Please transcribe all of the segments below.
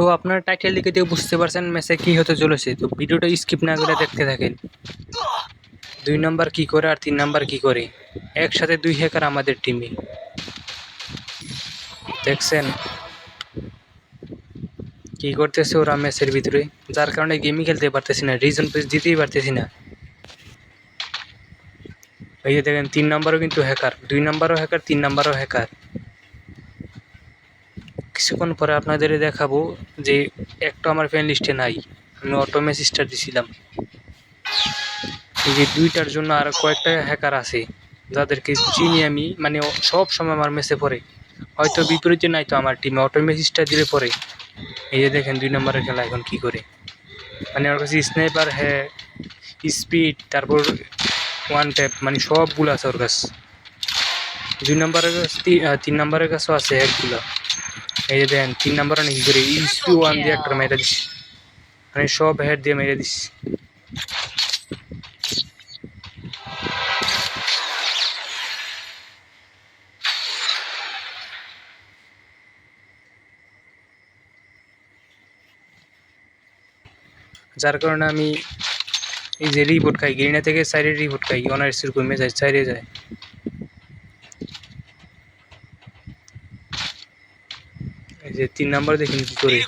তো আপনার টাইটেল দিকে দিয়ে বুঝতে পারছেন ম্যাচে কি হতে চলেছে। তো ভিডিওটা স্কিপ না করে দেখতে থাকেন। দুই নাম্বার কি করে আর তিন নাম্বার কি করে? একসাথে দুই হ্যাকার আমাদের টিমে দেখছেন? কি করতেছে ওরা ম্যাচের ভিতরে? যার কারণে গেমই খেলতে পারতেছি না রিজন পেজ দিতেই পারতেছি না। এই যে দেখেন, তিন নাম্বারও কিন্তু হ্যাকার দুই নাম্বারও হ্যাকার তিন নাম্বারও হ্যাকার কিছুক্ষণ পরে আপনাদের দেখাবো যে একটা আমার ফ্রেন্ড লিস্টে নাই। আমি অটোমেস স্টার দিছিলাম। এই যে দুইটার জন্য আর কয়েকটা হ্যাকার আছে, যাদেরকে চিনি আমি মানে সব সময় আমার মেসে পড়ে। হয়তো বিপরীতে নাই তো আমার টিমে অটোমেস স্টার দিলে পরে এই যে দেখেন দুই নম্বরের খেলা এখন কি করে। মানে ওর কাছে স্নাইপার হ্যাঁ স্পিড তারপর ওয়ান ট্যাপ মানে সবগুলো আছে ওর কাছে। দুই নম্বরের কাছে তিন নম্বরের কাছেও আছে একগুলো। এই যে দেখেন তিন নম্বরে নাকি করে ইউসপি ওয়ান দিয়ে একটা মেরে দিস। মানে সব হেড দিয়ে মেরে দিস। যার কারণে আমি এই যে রিপোর্ট খাই, গিরিনা থেকে সাইডে রিপোর্ট খাই অনার সির কমে যায় সাইডে যায়। যে তিন নাম্বার দেখুন কি করে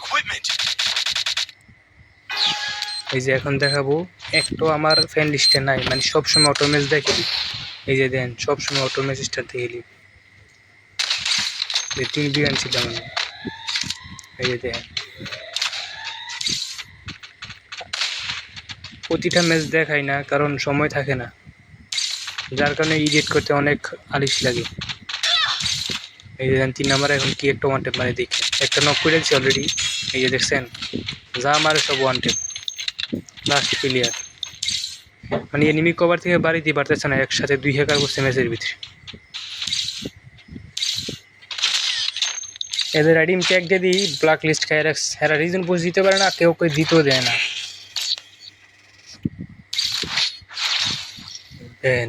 এই যে এখন দেখাবো, একটাও আমার ফ্যান লিস্টে নাই মানে সবসময় অটোমেজ দেখে এই যে দেন, সবসময় অটোমেজ স্টার দেখে এই তিন বিয়ান ছিলাম আমি এই যে দেন। প্রতিটা ম্যাচ দেখাই না, কারণ সময় থাকে না। যার কারণে এডিট করতে অনেক আলিশ লাগে। এই যে তিন নাম্বারে এখন কি একটা ওয়ান টেপ মানে দেখি। একটা নক করে দিচ্ছি অলরেডি এই যে দেখছেন, যা মারে সব ওয়ান টেপ লাস্ট প্লেয়ার মানে এনিমি কভার থেকে বাড়ি দিয়ে পারতেছে না, একসাথে দুই হ্যাকার বসছে ম্যাচের ভিতরে। এদের আইডিম ট্যাগ দিয়ে দিই ব্ল্যাক লিস্ট খাই রাখছে। এরা রিজন পোস্ট দিতে পারে না, কেউ কেউ দিতেও দেয় না। দেন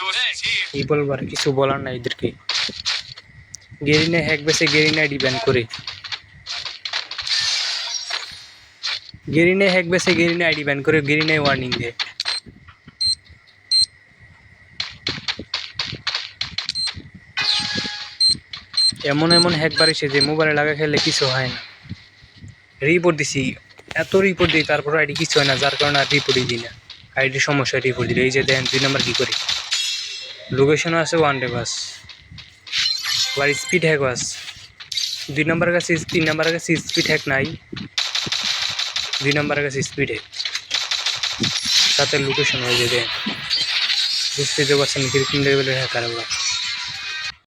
Here. কি বলবার কিছু বলার নাই এদেরকে। গেরিনে হ্যাক বেসে গেরিনে আইডি করে। গেরিনে হ্যাক বেসে গেরিনে আইডি ব্যান করে, গেরিনে ওয়ার্নিং দেয়। এমন এমন হ্যাক বাড়িছে যে মোবাইলে লাগা খেলে কিছু হয় না। রিপোর্ট দিছি, এত রিপোর্ট দিই তারপর আইডি কিছু হয় না, যার কারণে আর রিপোর্টই দিই না। আইডি সমস্যা রিপোর্ট দিলে, এই যে দেন, দুই নাম্বার কী করি? লোকেশনও আছে ওয়ান ডে বাস আবার স্পিড হ্যাক বাস দুই নম্বরের কাছে তিন নম্বরের কাছে স্পিড হ্যাক নাই। দুই নম্বরের কাছে স্পিড হ্যাক সাথে লোকেশন হয়ে যাবে। বুঝতে পারছেন কীরকম লেভেলের হ্যাকার ওরা